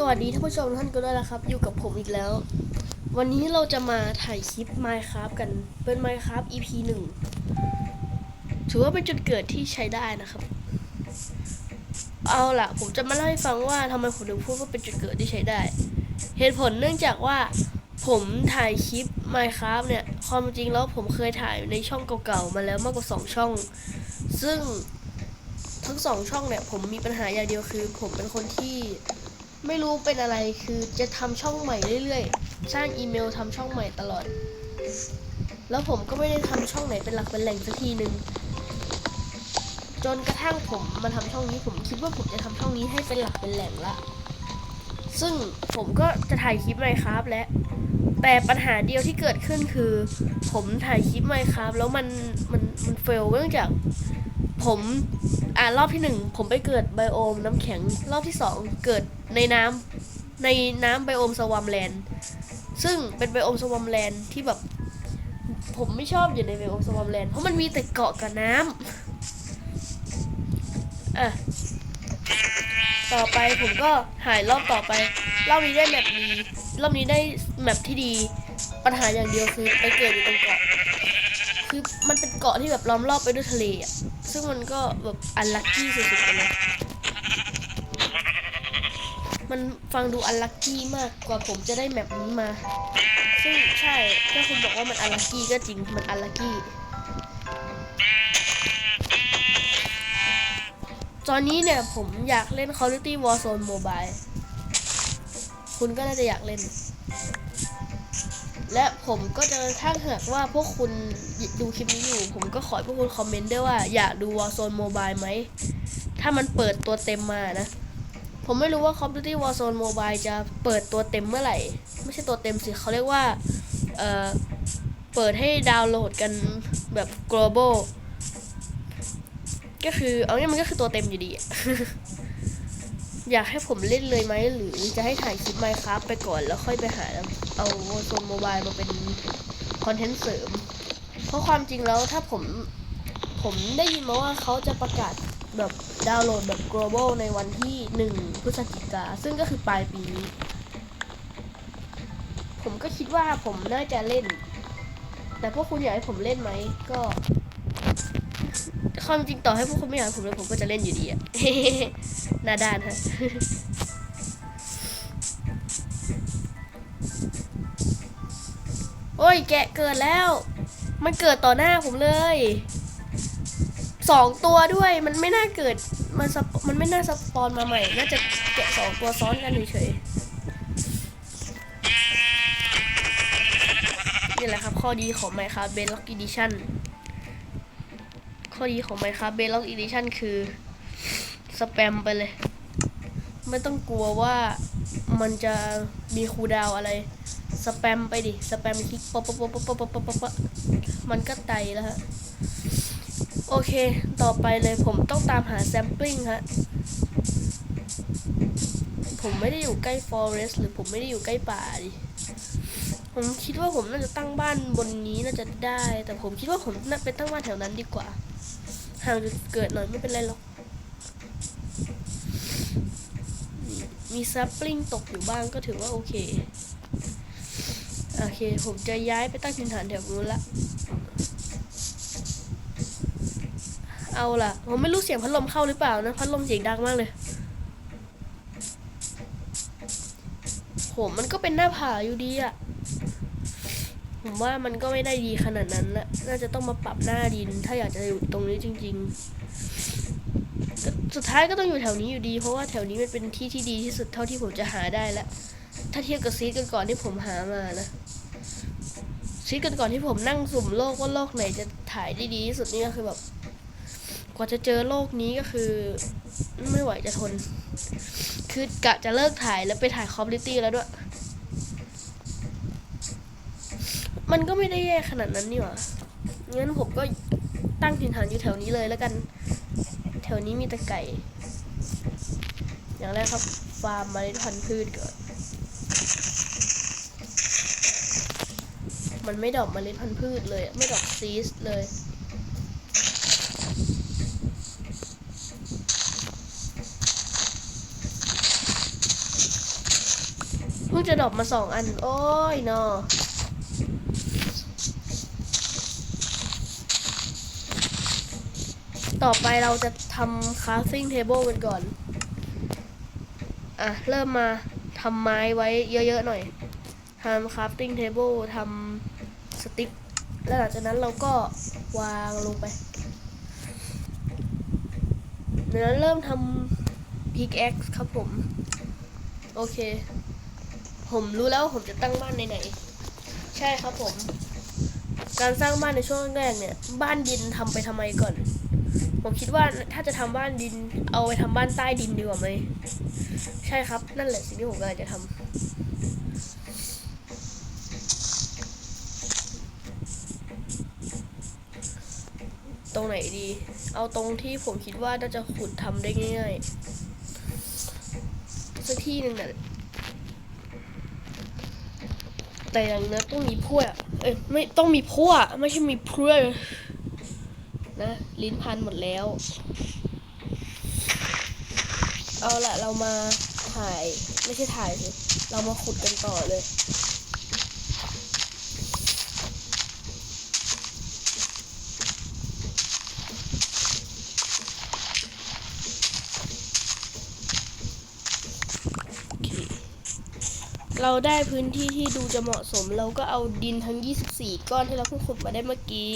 สวัสดีท่านผู้ชมทุกท่านก็ได้แล้วครับ อยู่กับผมอีกแล้ว วันนี้เราจะมาถ่ายคลิป Minecraft กันเป็น Minecraft EP หนึ่งถือว่าเป็นจุดเกิดที่ใช้ได้นะครับ เอาล่ะ ผมจะมาเล่าให้ฟังว่าทำไมผมถึงพูดว่าเป็นจุดเกิดที่ใช้ได้ เหตุผลเนื่องจากว่าผมถ่ายคลิป Minecraft เนี่ย ความจริงแล้วผมเคยถ่ายในช่องเก่าๆมาแล้วมากกว่า 2 ช่อง ซึ่งทั้งสองช่องเนี่ยผมมีปัญหาอย่างเดียวคือ ผมเป็นคนที่ ไม่รู้เป็นอะไรคือจะทำช่องใหม่เรื่อยๆ สร้างอีเมลทำช่องใหม่ตลอด แล้วผมก็ไม่ได้ทำช่องไหนเป็นหลักเป็นแหล่งสักทีหนึ่งจนกระทั่งผมมาทำช่องนี้ผมคิดว่าผมจะทำช่องนี้ให้เป็นหลักเป็นแหล่งละ ซึ่งผมก็จะถ่ายคลิปไมค์ครับและ แต่ปัญหาเดียวที่เกิดขึ้นคือ ผมถ่ายคลิปไมค์ครับแล้วมันมันมันเฟลเนื่องจากผมอ่ารอบที่หนึ่งผมไปเกิดไบโอมน้ำแข็งรอบที่สองเกิด ในน้ำในน้ำไบโอมสวอมแลนด์ซึ่งเป็นไบโอมสวอมแลนด์ที่แบบผมไม่ชอบอยู่ในไบโอมสวอมแลนด์เพราะมันมีแต่เกาะกับน้ำอะต่อไปผมก็หายรอบต่อไปรอบนี้ได้แมปดีรอบนี้ได้แมปที่ดีปัญหาอย่างเดียวคือไปเกิดอยู่ตรงเกาะคือมันเป็นเกาะที่แบบล้อมรอบไปด้วยทะเลอะซึ่งมันก็แบบอันลัคกี้สุดๆเลย มันฟังดูอันลัคกี้มากกว่าผมจะได้แมปนี้มา ซึ่งใช่ถ้าคุณบอกว่ามันอันลัคกี้ก็จริงมันอันลัคกี้ ตอนนี้เนี่ยผมอยากเล่น Call of Duty Warzone Mobile คุณก็น่าจะอยากเล่น และผมก็จะถ้าหากว่าพวกคุณดูคลิปนี้อยู่ ผมก็ขอให้พวกคุณคอมเมนต์ด้วยว่าอยากดู Warzone Mobile ไหม ถ้ามันเปิดตัวเต็มมานะ ผมไม่รู้ว่า Call of Duty Warzone Mobile จะเปิดตัวเต็มเมื่อไหร่ ไม่ใช่ตัวเต็มสิเขาเรียกว่า เอ่อ เปิดให้ดาวน์โหลดกันแบบ global ก็คือ เอาเนี่ยมันก็คือตัวเต็มอยู่ดี อยากให้ผมเล่นเลยไหม หรือจะให้ถ่ายคลิป Minecraft ไปก่อนแล้วค่อยไปหาเอาโซนโมบายมาเป็นคอนเทนต์เสริม เพราะความจริงแล้วถ้าผม ผมได้ยินมาว่าเขาจะประกาศ แบบดาวน์โหลดแบบ global ในวันที่ 1 พฤศจิกา ซึ่งก็คือปลายปีนี้ ผมก็คิดว่าผมน่าจะเล่น แต่พวกคุณอยากให้ผมเล่นไหม ก็ความจริงต่อให้พวกคุณไม่อยากให้ผมเล่นผมก็จะเล่นอยู่ดีอะหน้าด้านฮะโอ้ยแกะเกิดแล้ว มันเกิดต่อหน้าผมเลย สองตัวด้วยมันไม่น่าเกิดมันสปมันไม่น่าสปอนมาใหม่ น่าจะแกะสองตัวซ้อนกันเฉยๆนี่แหละครับ ข้อดีของ Minecraft b e d Rock Edition ข้อดีของ Minecraft b e d Rock Edition คือสแปมไปเลย ไม่ต้องกลัวว่ามันจะมีคูดาวอะไร สแปมไปดิ สแปมคลิกป๊อปป๊อปป๊อปป๊อปป๊อปป๊อปป๊อปป๊อปมันก็ไตแล้วฮะ โอเค ต่อไปเลยผมต้องตามหาแซมปลิ้งฮะ ผมไม่ได้อยู่ใกล้ฟอเรสต์หรือผมไม่ได้อยู่ใกล้ป่าดิ ผมคิดว่าผมน่าจะตั้งบ้านบนนี้น่าจะได้ แต่ผมคิดว่าผมน่าไปตั้งบ้านแถวนั้นดีกว่า ห่างจุดเกิดหน่อยไม่เป็นไรหรอก มีแซัปปลิงตกอยู่บ้างก็ถือว่าโอเค โอเค ผมจะย้ายไปตั้งถิ่นฐานแถวนู้นละ เอาล่ะ ผมไม่รู้เสียงพัดลมเข้าหรือเปล่านะ พัดลมเสียงดังมากเลยผมมันก็เป็นหน้าผาอยู่ดีอะผมว่ามันก็ไม่ได้ดีขนาดนั้นละน่าจะต้องมาปรับหน้าดิน ถ้าอยากจะอยู่ตรงนี้จริงๆสุดท้ายก็ต้องอยู่แถวนี้อยู่ดี เพราะว่าแถวนี้มันเป็นที่ที่ดีที่สุดเท่าที่ผมจะหาได้แล้ว ถ้าเทียบกับซีดกันก่อนที่ผมหามานะซีดกันก่อนที่ผมนั่งสุ่มโลกว่าโลกไหนจะถ่ายได้ดีที่สุดนี่ก็คือแบบ กว่าจะเจอโลกนี้ก็คือ ไม่ไหวจะทน คือกะจะเลิกถ่ายแล้วไปถ่ายคอมพิวตี้แล้วด้วย มันก็ไม่ได้แย่ขนาดนั้นนี่หว่างั้นผมก็ตั้งถิ่นฐานอยู่แถวนี้เลยแล้วกัน แถวนี้มีแต่ไก่ อย่างแรกครับ ฟาร์มเมล็ดพันธุ์พืชก่อน มันไม่ดอกเมล็ดพันธุ์พืชเลย ไม่ดอกซีสเลย พิ่งจะดรอปมาสองอัน โอ้ยนอต่อไปเราจะทำ crafting table กันก่อน อะ เริ่มมาทำไม้ไว้เยอะ ๆ หน่อยทำ crafting table ทำสติ๊กแล้วหลังจากนั้นเราก็วางลงไปเดี๋ยวเริ่มทำ pickaxe ครับผม โอเค ผมรู้แล้วว่าผมจะตั้งบ้านในไหน ใช่ครับผม การสร้างบ้านในช่วงแรกเนี่ย บ้านดินทำไปทำไมก่อน ผมคิดว่าถ้าจะทำบ้านดิน เอาไปทำบ้านใต้ดินดีกว่าไหม ใช่ครับ นั่นแหละสิ่งที่ผมกำลังจะทำตรงไหนดี เอาตรงที่ผมคิดว่าน่าจะขุดทำได้ง่ายๆสักที่หนึ่งน่ะ แต่อย่างนั้นต้องมีพวกเอ้ยไม่ต้องมีพวกไม่ใช่มีเพื่อนะลิ้นพันหมดแล้ว เอาละเรามาถ่ายไม่ใช่ถ่ายสิเรามาขุดกันต่อเลย เราได้พื้นที่ที่ดูจะเหมาะสม เราก็เอาดินทั้ง 24 ก้อนที่เราเพิ่งขุดมาได้เมื่อกี้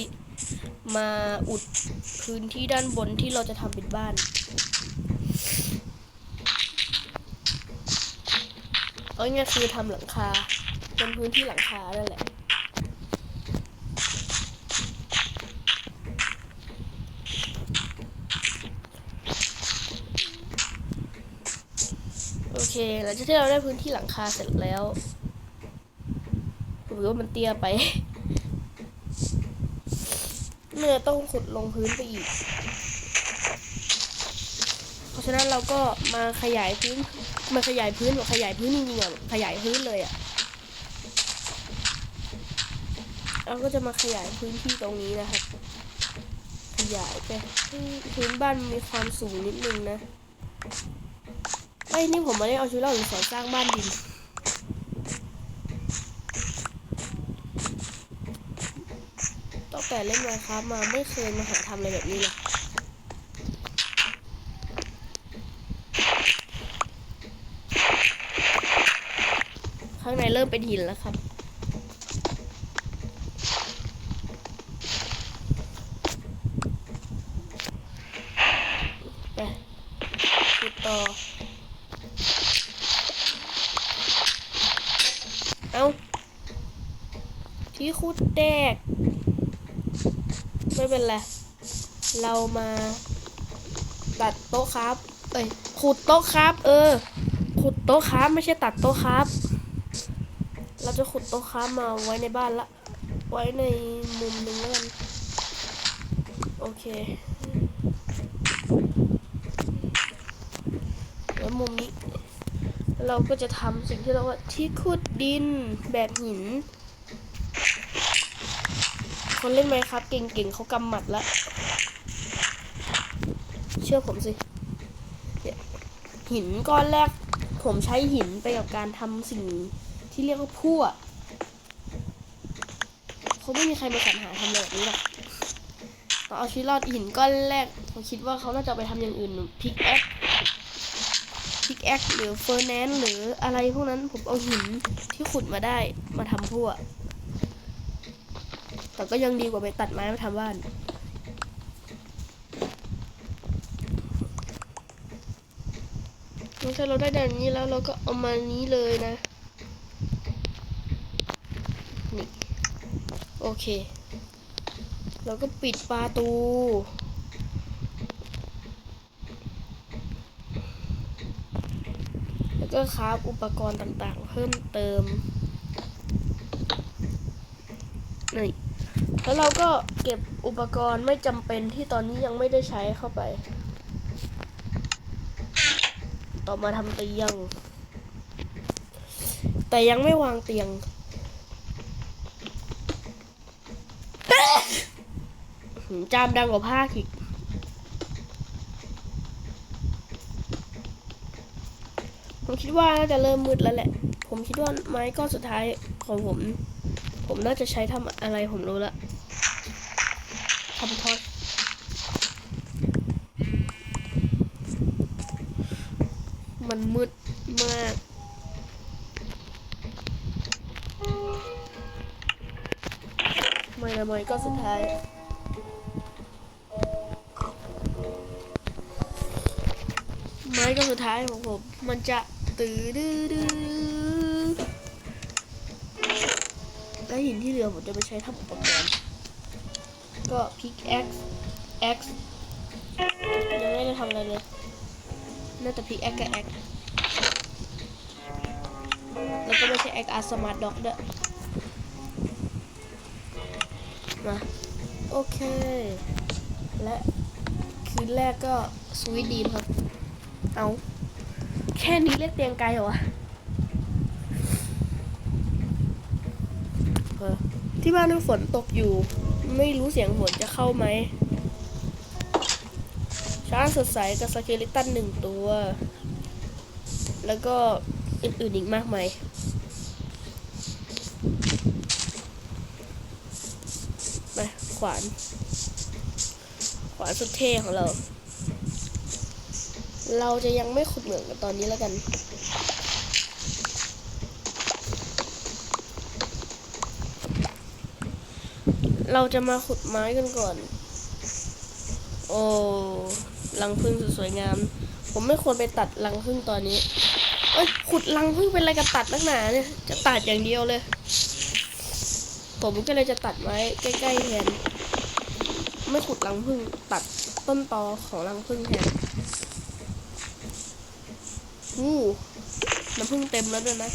มาอุดพื้นที่ด้านบนที่เราจะทำเป็นบ้าน เอาง่ายคือทำหลังคาเป็นพื้นที่หลังคานั่นแหละ เคหลังจากที่เราได้พื้นที่หลังคาเสร็จแล้วหรือว่ามันเตี้ยไปเมื่อต้องขุดลงพื้นไปอีก เพราะฉะนั้นเราก็มาขยายพื้น มาขยายพื้นแบบขยายพื้นจริงๆอะขยายพื้นเลยอะเราก็จะมาขยายพื้นที่ตรงนี้นะครับ ขยายไปพื้นบ้านมีความสูงนิดนึงนะ ไอ้ยนี่ผมไม่ได้เอาชีวิตรอดหรือสอนสร้างบ้านดิน ตั้งแต่เล่นไมค์ครับมาไม่เคยมาหาทำอะไรแบบนี้เลยข้างในเริ่มเป็นหินแล้วครับ ไปขุดต่อ เอา ที่ขุดแตกไม่เป็นไร เรามาตัดโต๊ะครับ เอ้ยขุดโต๊ะครับ เออ ขุดโต๊ะครับ ไม่ใช่ตัดโต๊ะครับ เราจะขุดโต๊ะครับมาไว้ในบ้านละ ไว้ในมุมหนึ่งแล้วกัน โอเคแล้วมุมนี้ เราก็จะทำสิ่งที่เราว่าที่ขุดดินแบบหิน คนเล่นไหมครับเก่งๆเขากำหมัดแล้วเชื่อผมสิหินก้อนแรก ผมใช้หินไปกับการทำสิ่งที่เรียกว่าพั่วเขาไม่มีใครมาสรรหาทำแบบนี้หรอกตอนเอาชีวิตรอดหินก้อนแรกผมคิดว่าเขาน่าจะไปทำอย่างอื่นพิกแอคพิกแอคหรือเฟอร์แนนหรืออะไรพวกนั้นผมเอาหินที่ขุดมาได้มาทำพั่ว แต่ก็ยังดีกว่าไปตัดไม้มาทำบ้านถ้าเราได้แบบนี้แล้วเราก็เอามานี้เลยนะ นี่ โอเค เราก็ปิดประตู แล้วก็คราฟอุปกรณ์ต่างๆ เพิ่มเติมนี่ แล้วเราก็เก็บอุปกรณ์ไม่จำเป็นที่ตอนนี้ยังไม่ได้ใช้เข้าไป ต่อมาทำเตียง แต่ยังไม่วางเตียง จามดังกว่าภาอีกผมคิดว่าน่าจะเริ่มมืดแล้วแหละผผมคิดว่าไม้ก้อนสุดท้ายของผม ผมน่าจะใช้ทำอะไรผมรู้ละ ทำทอมันมืดมาก ไม่ละไม่ก็สุดท้ายไม้ก็สุดท้ายของผม มันจะตื้อดื้อดื้อและหินที่เหลือผมจะไปใช้ทำอุปกรณ์ ก็พิกแอ็กซ์แอ็กซ์ยังไม่ได้ทำอะไรเลย น่าจะพิกแอ็กกับแอ็กแล้วก็ไม่ใช่แอ็กอาร์สมาร์ทด็อกด้วยมา โอเค และคืนแรกก็สวีทดีครับ เอาแค่นี้เรียกเตียงไกลเหรอวะเออที่บ้านฝนตกอยู่ ไม่รู้เสียงฝนจะเข้าไหม ช้างสดใสกับสเกลิตันหนึ่งตัว แล้วก็อื่นๆอีกมากมายไปขวาน ขวานสุดเท่ของเรา เราจะยังไม่ขุดเหมืองกันตอนนี้แล้วกัน เราจะมาขุดไม้กันก่อน โอ้รังผึ้งสุดสวยงาม ผมไม่ควรไปตัดรังผึ้งตอนนี้ เอ้ย ขุดรังผึ้งเป็นอะไรกับตัดนักหนาเนี่ย จะตัดอย่างเดียวเลย ผมก็เลยจะตัดไว้ใกล้ๆแทน ไม่ขุดรังผึ้งตัดต้นตอของรังผึ้งแทนอู้น้ำผึ้งเต็มแล้วด้วยนะ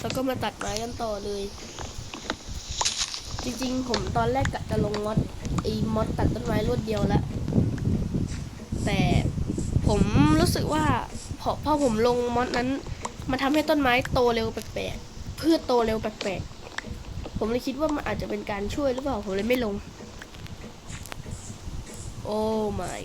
แล้ว ก็มาตัดไม้กันต่อเลย จริงๆ ผมตอนแรกกะจะลงมอดไอ้มอดตัดต้นไม้รวดเดียวล้วแต่ผมรู้สึกว่าพอพอผมลงมอดนั้น มันทำให้ต้นไม้โตเร็วแปลกๆพืชโตเร็วแปลกๆผมเลยคิดว่ามันอาจจะเป็นการช่วยหรือเปล่าผมเลยไม่ลง โอ้ my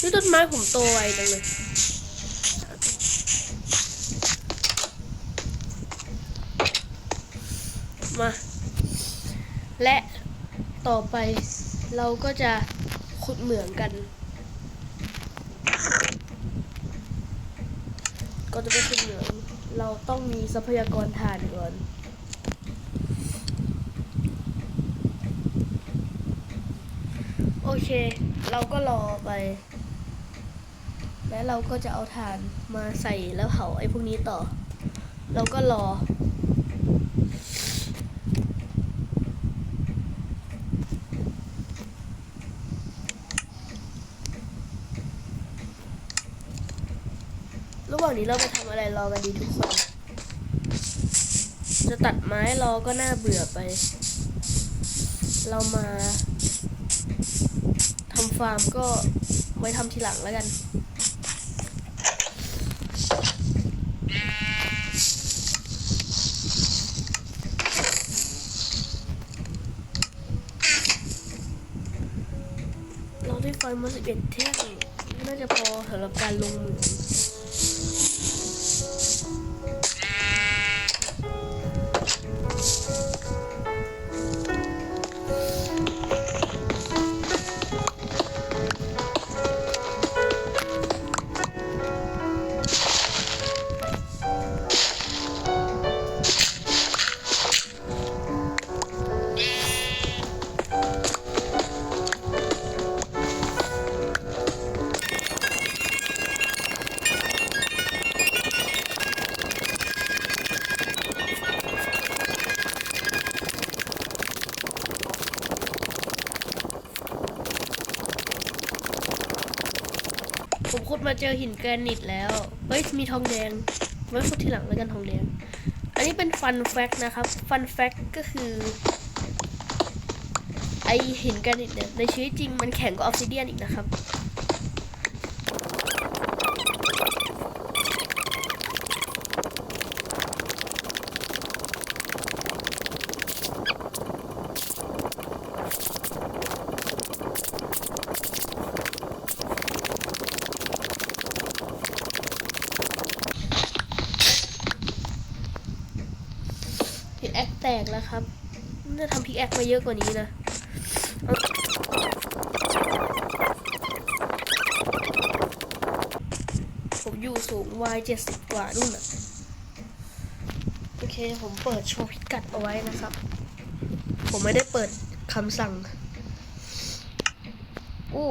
นี่ต้นไม้ผมโตไวจังเลยมา และต่อไปเราก็จะขุดเหมืองกัน ก็จะไปขุดเหมือง เราต้องมีทรัพยากรถ่านก่อนโอเค เราก็รอไป และเราก็จะเอาถ่านมาใส่แล้วเผาไอ้พวกนี้ต่อ เราก็รอ ระหว่างนี้เราไปทำอะไรรอกันดีทุกคน จะตัดไม้รอก็น่าเบื่อไป เรามาทำฟาร์มก็ไว้ทำทีหลังแล้วกัน เราได้ไฟมาสิบเอ็ดเท่งน่าจะพอสำหรับการลงเหมือง เจอหินแกรนิตแล้ว เฮ้ย มีทองแดงไว้พูดทีหลังแล้วกันทองแดง อันนี้เป็นฟันแฟกนะครับ ฟันแฟกก็คือ ไอหินแกรนิตเนี่ย ในชีวิตจริงมันแข็งกว่าออฟซิเดียนอีกนะครับ พิกแอคแตกแล้วครับน่าจะทำพิกแอคมา เยอะกว่านี้นะผมอยู่สูง Y เจ็ดสิบกว่านู่นนะโอเค ผมเปิดโชว์พิกัดเอาไว้นะครับ ผมไม่ได้เปิดคำสั่งอู้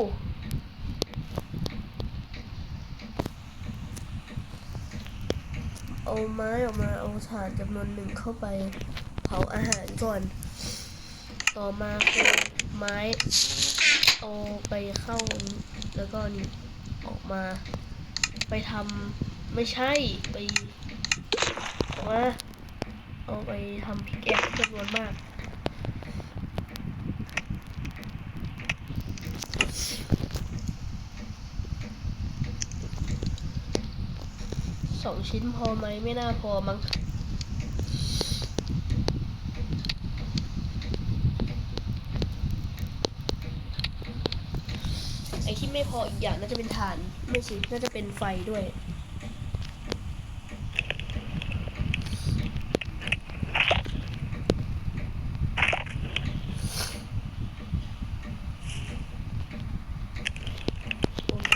เอาไม้ออกมาเอาถ่านจำนวนหนึ่งเข้าไปเผาอาหารก่อน ต่อมาคือไม้เอาไปเข้า แล้วก็นี่ออกมา ไปทำไม่ใช่ไปออกมาเอาไปทำพิกแอคจำนวนมากสองชิ้นพอไหมไม่น่าพอมั้ง ไม่พออีกอย่างน่าจะเป็นฐานไม่ใช่น่าจะเป็นไฟด้วย โอเค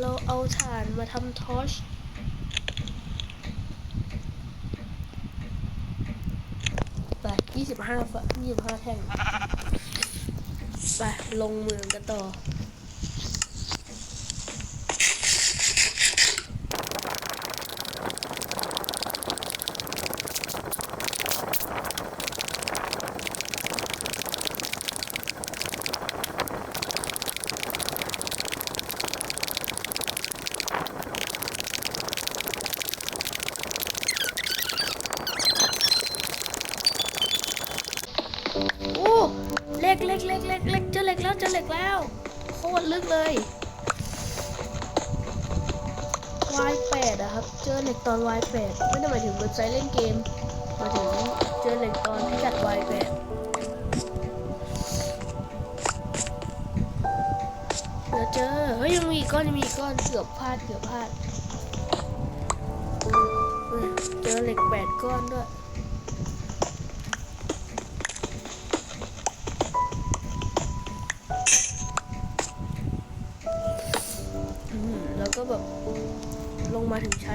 เราเอาถ่านมาทำทอชไปยี่สิบห้าฝยี่สิบห้าแท่ง ไปลงเมืองกันต่อ Y8 ไม่ได้หมายถึงเว็บไซต์เล่นเกมหมายถึงเจอเหล็กตอนที่จัด Y8 เดี๋ยเจอ เฮ้ยยังมีก้อนยังมีก้อนเกือบพลาดเกือบพลาดเจอเหล็กแปดก้อนด้วย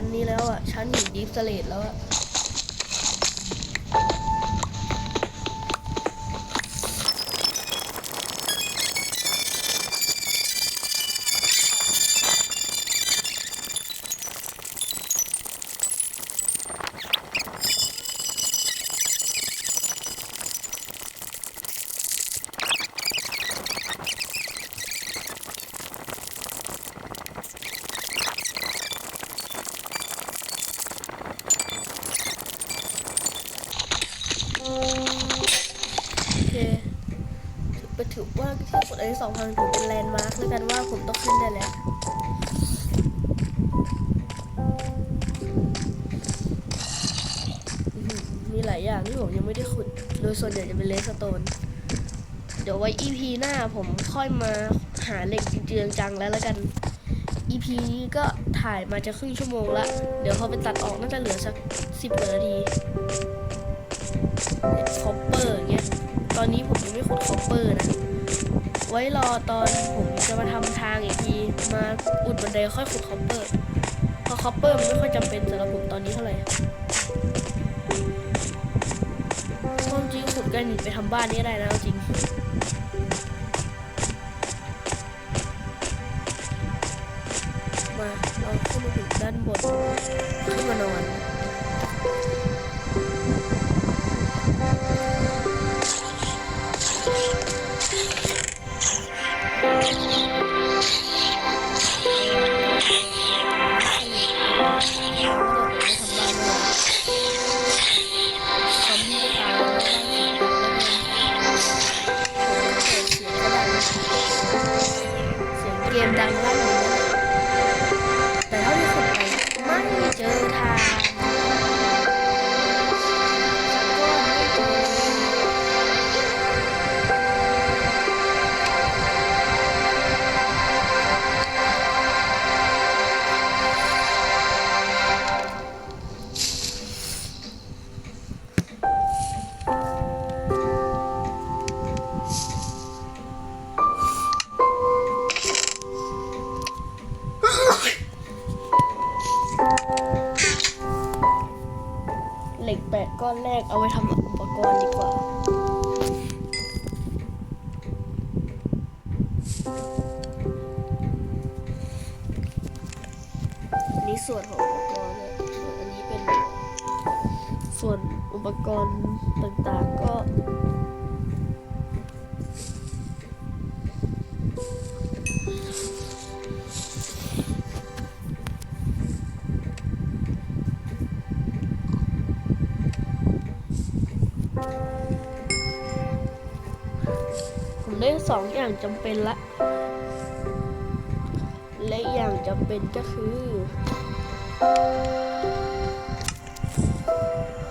ชั้นนี้แล้วอะ ชั้นหินดีฟสเลตแล้วอะ อ้สองพันถือเป็นแลนด์มาร์คแล้วกันว่าผมต้องขึ้นได้แล้วมีหลายอย่างที่ผมยังไม่ได้ขุด โดยส่วนใหญ่จะเป็นเลสโตน เดี๋ยวไว้ EP หน้าผมค่อยมาหาเหล็กจริงจังแล้วแล้วกัน EP นี้ก็ถ่ายมาจะครึ่งชั่วโมงละ เดี๋ยวพอไปตัดออกน่าจะเหลือสักสิบนาทีคอปเปอร์เงี้ย ตอนนี้ผมยังไม่ขุดคอปเปอร์นะ ไว้รอตอนผมจะมาทำทางอีกทีมาอุดบันไดค่อยขุดคอปเปอร์เพราะคอปเปอร์มันไม่ค่อยจำเป็นสำหรับผมตอนนี้เท่าไหร่ความจริงขุดกรนิตไปทำบ้านนี่ได้นะเอาจริงมาเราขึ้นมาถึงด้านบนขึ้นมานอน เหล็กแปดก้อนแรกเอาไว้ทำอุปกรณ์ดีกว่าอันนี้ส่วนของอุปกรณ์นะส่วนอันนี้เป็นส่วนอุปกรณ์ต่างๆ จำเป็นละ และอย่างจำเป็นก็คือ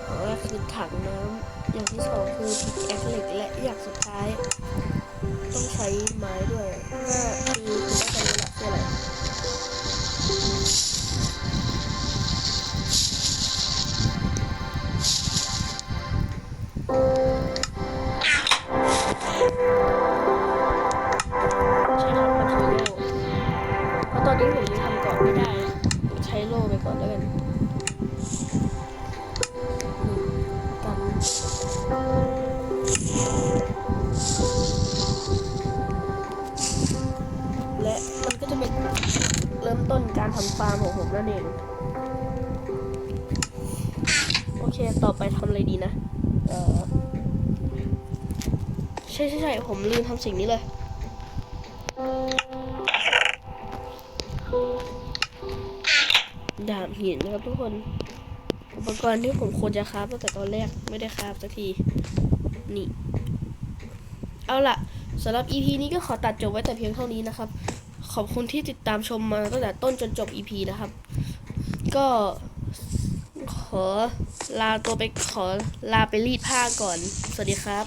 อย่างแรกคือถังน้ำอย่างที่สองคือพิกแอคเหล็กและอย่างสุดท้าย ต้องใช้ไม้ด้วยว่าคือคุณน่าจะรู้ละคืออะไร จะเป็นเริ่มต้นการทำฟาร์มของผมนั่นเอง โอเค ต่อไปทำอะไรดีนะ เออใช่ใช่ใช่ผมลืมทำสิ่งนี้เลยดาบหินนะครับทุกคน อุปกรณ์ที่ผมควรจะคราฟตั้งแต่ตอนแรกไม่ได้คราฟสักที นี่ เอาล่ะสำหรับ EP นี้ก็ขอตัดจบไว้แต่เพียงเท่านี้นะครับ ขอบคุณที่ติดตามชมมาตั้งแต่ต้นจนจบ EP นะครับ ก็ขอลาตัวไปขอลาไปรีดผ้าก่อน สวัสดีครับ